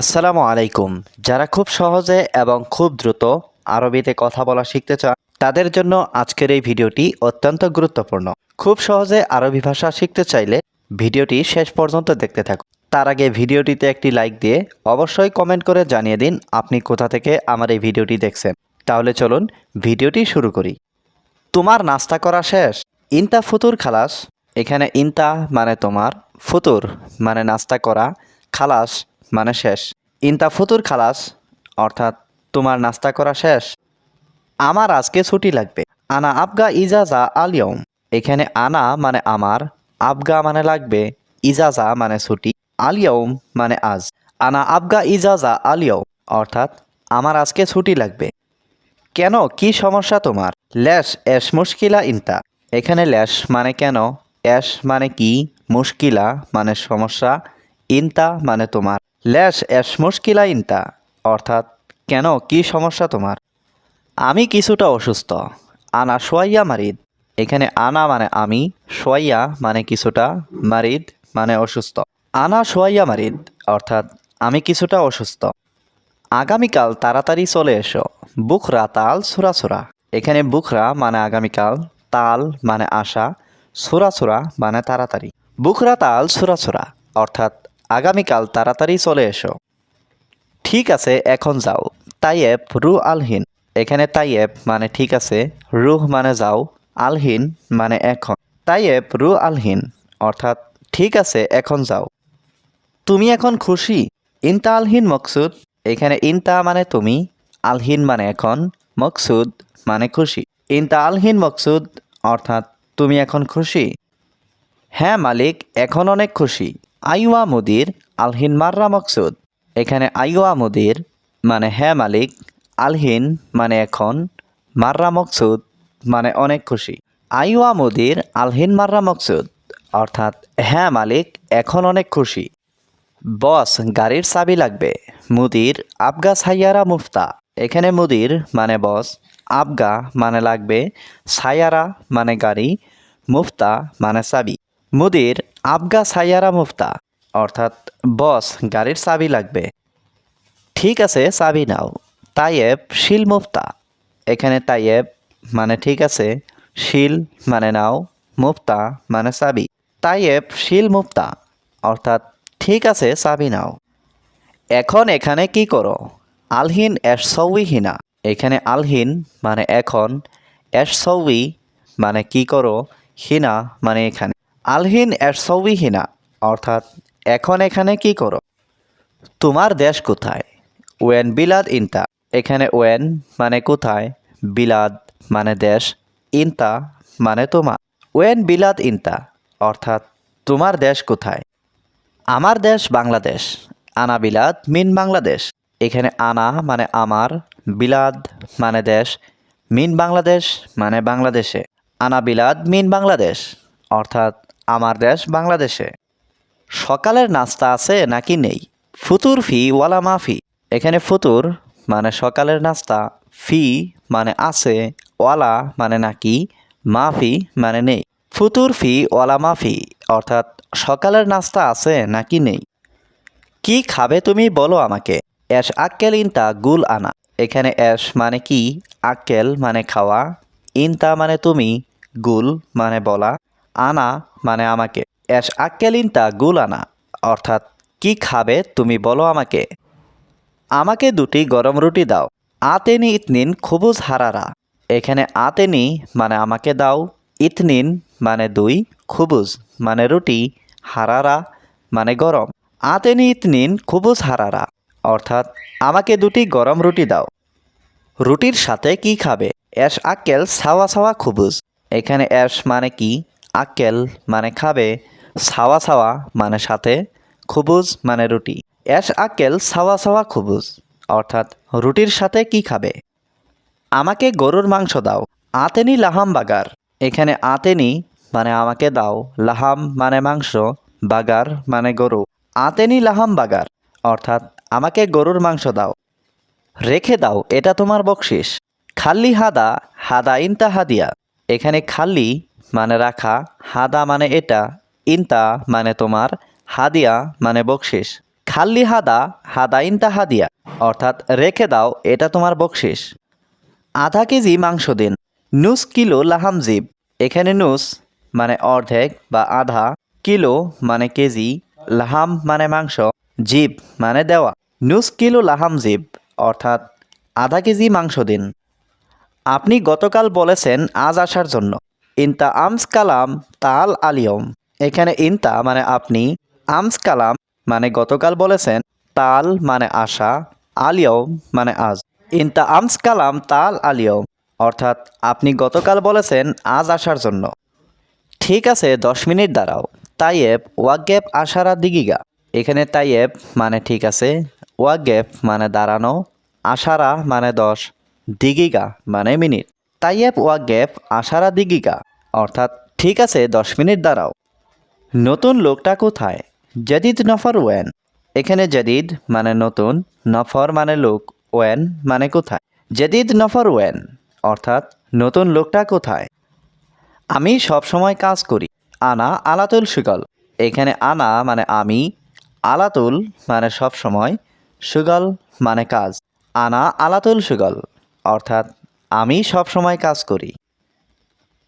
আসসালামু আলাইকুম। যারা খুব সহজে এবং খুব দ্রুত আরবিতে কথা বলা শিখতে চান, তাদের জন্য আজকের এই ভিডিওটি অত্যন্ত গুরুত্বপূর্ণ। খুব সহজে আরবি ভাষা শিখতে চাইলে ভিডিওটি শেষ পর্যন্ত দেখতে থাকুন। তার আগে ভিডিওটিতে একটি লাইক দিয়ে অবশ্যই কমেন্ট করে জানিয়ে দিন আপনি কোথা থেকে আমার এই ভিডিওটি দেখছেন। তাহলে চলুন ভিডিওটি শুরু করি। তোমার নাস্তা করা শেষ? ইনতা ফুতুর খালাস? এখানে ইনতা মানে তোমার, ফুতুর মানে নাস্তা করা, খালাস মানে শেষ। ইনতা ফুতুর খালাস, অর্থাৎ তোমার নাস্তা করা শেষ। আমার আজকে ছুটি লাগবে। আনা আবগা ইজাজা আলিয়ম এখানে আনা মানে আমার, আবগা মানে লাগবে, ইজাজা মানে ছুটি আলিয়ম মানে আজ। আনা আবগা ইজাজা আলিয়ম অর্থাৎ আমার আজকে ছুটি লাগবে। কেন? কি সমস্যা তোমার? ল্যাশ এস মুশকিলা ইনতা। এখানে ল্যাশ মানে কেন? অ্যাশ মানে কি? মুশকিলা মানে সমস্যা। ইনতা মানে তোমার। ল্যাশ এস মুশকিলা ইনতা, অর্থাৎ কেন কি সমস্যা তোমার? আমি কিছুটা অসুস্থ, আনা সোয়াইয়া মারিদ। এখানে আনা মানে আমি সোয়াইয়া মানে কিছুটা, মারিদ মানে অসুস্থ। আনা সোয়াইয়া মারিদ, অর্থাৎ আমি কিছুটা অসুস্থ। আগামীকাল তাড়াতাড়ি চলে এসো, বুখরা তাল সুরা সুরা। এখানে বুখরা মানে আগামীকাল, তাল মানে আশা, সুরা সুরা মানে তাড়াতাড়ি। বুখরা তাল সুরা সুরা, অর্থাৎ আগামীকাল তাড়াতাড়ি চলে এসো। ঠিক আছে, এখন যাও। তাইয়েব রু আলহিন। এখানে তাইয়েব মানে ঠিক আছে, রুহ মানে যাও, আলহিন মানে এখন। তাইয়েব রু আলহিন, অর্থাৎ ঠিক আছে, এখন যাও। তুমি এখন খুশি? ইনতা আলহিন মকসুদ? এখানে ইনতা মানে তুমি, আলহিন মানে এখন, মকসুদ মানে খুশি। ইনতা আলহিন মকসুদ, অর্থাৎ তুমি এখন খুশি? হ্যাঁ মালিক, এখন অনেক খুশি। আইওয়া মুদির আলহিন মাররা মকসুদ। এখানে আইওয়া মুদির মানে হ্যাঁ মালিক, আলহিন মানে এখন, মাররা মকসুদ মানে অনেক খুশি। আইওয়া মুদির আলহিন মাররা মকসুদ, অর্থাৎ হ্যাঁ মালিক, এখন অনেক খুশি। বস, গাড়ির চাবি লাগবে। মুদির, আবগা সাইয়ারা মুফতা। এখানে মুদির মানে বস, আবগা মানে লাগবে সায়ারা মানে গাড়ি, মুফতা মানে চাবি। মুদির আবগা সাইয়ারা মুফতা, অর্থাৎ বস গাড়ির চাবি লাগবে। ঠিক আছে, চাবি নাও। তাইয়েব শিল মুফতা। এখানে তাইয়েব মানে ঠিক আছে, শিল মানে নাও, মুফতা মানে চাবি। তাইয়েব শিল মুফতা, অর্থাৎ ঠিক আছে, চাবি নাও। এখন এখানে কি করো? আলহিন এস সৌই হিনা। এখানে আলহিন মানে এখন এস সৌই মানে কি করো? হিনা মানে এখানে। আলহিন এস সৌই হিনা অর্থাৎ এখন এখানে কি করো? তোমার দেশ কোথায়? ওয়েন বিলাদ ইনতা। এখানে ওয়েন মানে কোথায়? বিলাদ মানে দেশ। ইনতা মানে তোমার। ওয়েন বিলাদ ইনতা, অর্থাৎ তোমার দেশ কোথায়? আমার দেশ বাংলাদেশ, আনা বিলাদ মিন বাংলাদেশ। এখানে আনা মানে আমার, বিলাদ মানে দেশ, মিন বাংলাদেশ মানে বাংলাদেশে। আনা বিলাদ মিন বাংলাদেশ, অর্থাৎ আমার দেশ বাংলাদেশে। সকালের নাস্তা আছে নাকি নেই? ফুতুর ফি ওয়ালা মাফি এখানে ফুতুর মানে সকালের নাস্তা, ফি মানে আছে, ওয়ালা মানে নাকি মাফি মানে নেই। ফুতুর ফি ওয়ালা মাফি অর্থাৎ সকালের নাস্তা আছে নাকি নেই? কি খাবে তুমি বলো আমাকে। অ্যাশ আক্কেল ইনতা গুল আনা। এখানে অ্যাশ মানে কি? আক্কেল মানে খাওয়া। ইনতা মানে তুমি, গুল মানে বলা। আনা মানে আমাকে। অ্যাশ গুল আনা অর্থাৎ কি খাবে তুমি বলো আমাকে। আমাকে দুটি গরম রুটি দাও। আতেনি ইতনিন খুবুজ হারারা। এখানে আতেনি মানে আমাকে দাও, ইতনিন মানে দুই, খুবুজ মানে রুটি, হারারা মানে গরম। আতেনি ইতনিন খুবুজ হারারা, অর্থাৎ আমাকে দুটি গরম রুটি দাও। রুটির সাথে কি খাবে? অ্যাশ আক্কেল সাওয়া সাওয়া খুবুজ। এখানে অ্যাশ মানে কি? আক্কেল মানে খাবে সাওয়া সাওয়া মানে সাথে খুবুজ মানে রুটি। অ্যাশ আক্কেল সাওয়া সাওয়া খুবুজ, অর্থাৎ রুটির সাথে কি খাবে? আমাকে গরুর মাংস দাও, আতেনি লাহাম বাগার। এখানে আতেনি মানে আমাকে দাও, লাহাম মানে মাংস, বাগার মানে গরু। আতেনি লাহাম বাগার, অর্থাৎ আমাকে গরুর মাংস দাও। রেখে দাও, এটা তোমার বকশিস। খাল্লি হাদা হাদা ইনতা হাদিয়া। এখানে খাল্লি মানে রাখা, হাদা মানে এটা, ইনতা মানে তোমার, হাদিয়া মানে বকশিস। খাল্লি হাদা হাদা ইনতা হাদিয়া, অর্থাৎ রেখে দাও এটা তোমার বকশিস। আধা কেজি মাংস দিন, নুস কিলো লাহাম জিব। এখানে নুস মানে অর্ধেক বা আধা, কিলো মানে কেজি, লাহাম মানে মাংস, জিব মানে দেওয়া। নুস কিলো লাহাম জিব, অর্থাৎ আধা কেজি মাংস দিন। আপনি গতকাল বলেছেন আজ আসার জন্য। ইনতা আমস কালাম তাল আলিয়ম। এখানে ইনতা মানে আপনি, আমস কালাম মানে গতকাল বলেছেন, তাল মানে আশা, আলিয়ম মানে আজ। ইনতা আমস কালাম তাল আলিয়ম, অর্থাৎ আপনি গতকাল বলেছেন, আজ আসার জন্য। ঠিক আছে, দশ মিনিট দাঁড়াও। তাইয়েব, ওয়াগেব, আশারা, দিগিগা। এখানে তাইয়েব মানে ঠিক আছে, ওয়াগেব মানে দাঁড়ানো, আশারা মানে দশ, দিগিগা মানে মিনিট। তাইয়েব গ্যাপ আশারা দিগিগা। অর্থাৎ, ঠিক আছে, দশ মিনিট দাঁড়াও। নতুন লোকটা কোথায়? জাদিদ নফর ওয়েন। এখানে জাদিদ মানে নতুন, নফর মানে লোক, ওয়েন মানে কোথায়? জাদিদ নফর ওয়েন, অর্থাৎ, নতুন লোকটা কোথায়? আমি সব সময় কাজ করি, আনা আলাতুল সুগল। এখানে আনা মানে আমি, আলাতুল মানে সব সময়, সুগল মানে কাজ, আনা আলাতুল সুগল, অর্থাৎ আমি সব সময় কাজ করি।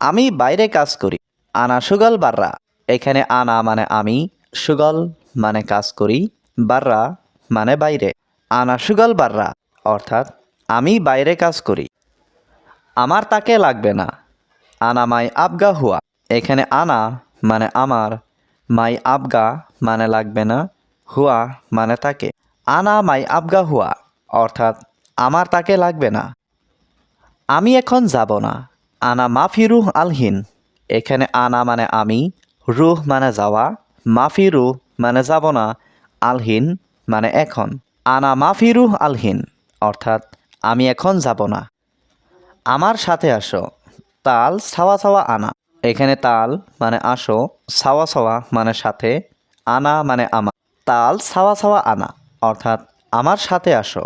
আমি বাইরে কাজ করি। আনা সুগল বাররা। এখানে আনা মানে আমি, সুগল মানে কাজ করি, বাররা মানে বাইরে। আনা সুগল বাররা, অর্থাৎ আমি বাইরে কাজ করি। আমার তাকে লাগবে না। আনা মাই আবগা হুয়া। এখানে আনা মানে আমার, মাই আবগা মানে লাগবে না, হুয়া মানে তাকে। আনা মাই আবগা হুয়া, অর্থাৎ আমার তাকে লাগবে না। আমি এখন যাব না। আনা মাফি রুহ আলহিন। এখানে আনা মানে আমি, রুহ মানে যাওয়া, মাফি রুহ মানে যাব না, আলহিন মানে এখন। আনা মাফি রুহ আলহিন, অর্থাৎ আমি এখন যাব না। আমার সাথে আসো, তাল ছাওয়া ছাওয়া আনা। এখানে তাল মানে আসো, ছাওয়া ছাওয়া মানে সাথে, আনা মানে আমার। তাল ছাওয়া ছাওয়া আনা, অর্থাৎ আমার সাথে আসো।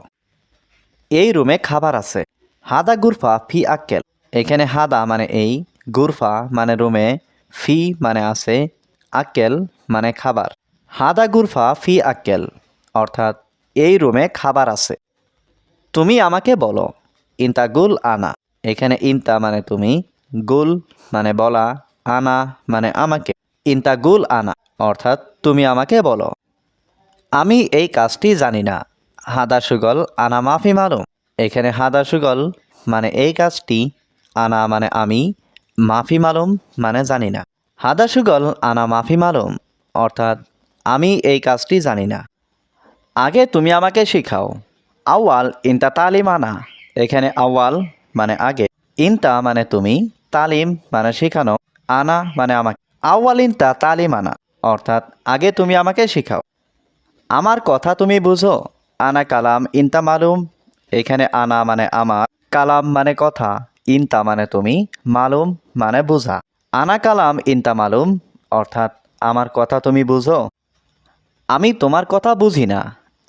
এই রুমে খাবার আছে। হাদা গুরফা ফি আক্কেল। এখানে হাদা মানে এই, গুরফা মানে রুমে, ফি মানে আছে আক্কেল মানে খাবার। হাদা গুরফা ফি আক্কেল, অর্থাৎ এই রুমে খাবার আছে। তুমি আমাকে বলো, ইনতা গুল আনা? এখানে ইনতা মানে তুমি, গুল মানে বলা, আনা মানে আমাকে। ইনতা গুল আনা, অর্থাৎ তুমি আমাকে বলো। আমি এই কাজটি জানি না। হাদা সুগল, আনা মাফি মালুম। এখানে হাদা সুগল মানে এই কাজটি আনা মানে আমি, মাফি মালুম মানে জানি না। হাদা সুগল আনা মাফি মালুম, অর্থাৎ আমি এই কাজটি জানি না। আগে তুমি আমাকে শেখাও। আওয়াল ইনতা তালিম আনা, এখানে আওয়াল মানে আগে। ইনতা মানে তুমি, তালিম মানে শেখানো, আনা মানে আমাকে। আওয়াল ইনতা তালিম আনা, অর্থাৎ আগে তুমি আমাকে শেখাও। আমার কথা তুমি বুঝো, আনা কালাম ইনতা মালুম এখানে আনা মানে আমার, কালাম মানে কথা, ইনতা মানে তুমি, মালুম মানে বুঝা। আনা কালাম, ইনতা মালুম, অর্থাৎ আমার কথা তুমি বুঝো। আমি তোমার কথা বুঝি না।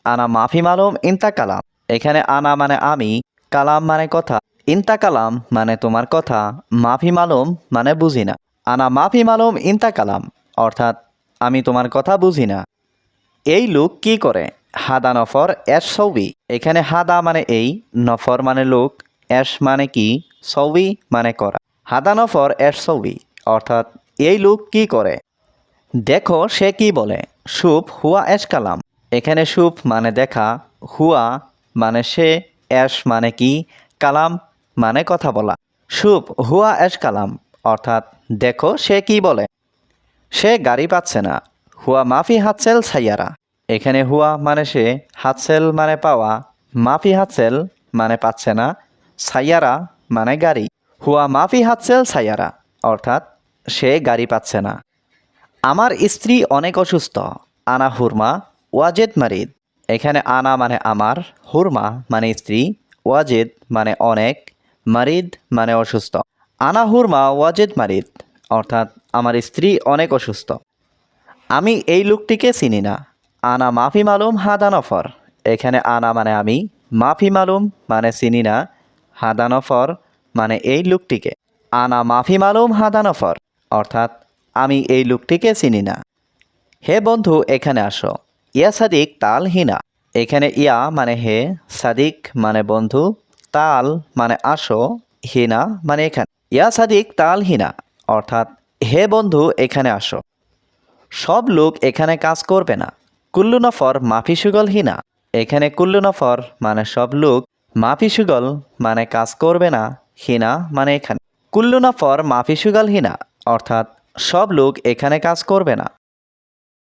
আনা মাফি মালুম, ইনতা কালাম। এখানে আনা মানে আমি, কালাম মানে কথা, ইনতা কালাম মানে তোমার কথা, মাফি মালুম মানে বুঝি না। আনা মাফি মালুম, ইনতা কালাম, অর্থাৎ আমি তোমার কথা বুঝি না। এই লোক কি করে? হাদা নফর, এস সৌবি। এখানে হাদা মানে এই, নফর মানে লোক, এস মানে কি, সৌবি মানে করা। হাদা নফর, এস সৌবি, অর্থাৎ এই লোক কি করে? দেখো সে কি বলে, সুপ হুয়া এস কালাম। এখানে সুপ মানে দেখা, হুয়া মানে সে, এস মানে কি, কালাম মানে কথা বলা। সুপ হুয়া এস কালাম, অর্থাৎ দেখো সে কি বলে, সে গাড়ি পাচ্ছে না, হুয়া মাফি হাতসেল সাইয়ারা। এখানে হুয়া মানে সে, হাতসেল মানে পাওয়া, মাফি হাতসেল মানে পাচ্ছে না, সাইয়ারা মানে গাড়ি। হুয়া মাফি হাতসেল, সাইয়ারা, অর্থাৎ সে গাড়ি পাচ্ছে না। আমার স্ত্রী অনেক অসুস্থ, আনা হুরমা, ওয়াজেদ মারিদ। এখানে আনা মানে আমার, হুরমা মানে স্ত্রী, ওয়াজেদ মানে অনেক, মারিদ মানে অসুস্থ। আনা হুরমা, ওয়াজেদ মারিদ, অর্থাৎ আমার স্ত্রী অনেক অসুস্থ। আমি এই লোকটিকে চিনি না। আনা মাফি মালুম হাদা নফর এখানে আনা মানে আমি, মাফি মালুম মানে চিনি না হাদা নফর মানে এই লোকটিকে। আনা মাফি মালুম হাদা নফর অর্থাৎ আমি এই লোকটিকে চিনি না। হে বন্ধু, এখানে আসো। ইয়া সাদিক তাল হিনা। এখানে ইয়া মানে হে, সাদিক মানে বন্ধু, তাল মানে আসো, হিনা মানে এখানে। ইয়া সাদিক তাল হিনা, অর্থাৎ হে বন্ধু, এখানে আসো। সব লোক এখানে কাজ করবে না। কুল্লু নফর মাফি সুগল হিনা। এখানে কুল্লু নফর মানে সব লোক মাফি সুগল মানে কাজ করবে না, হিনা মানে এখানে। কুল্লু নফর মাফি সুগল হিনা, অর্থাৎ সব লোক এখানে কাজ করবে না।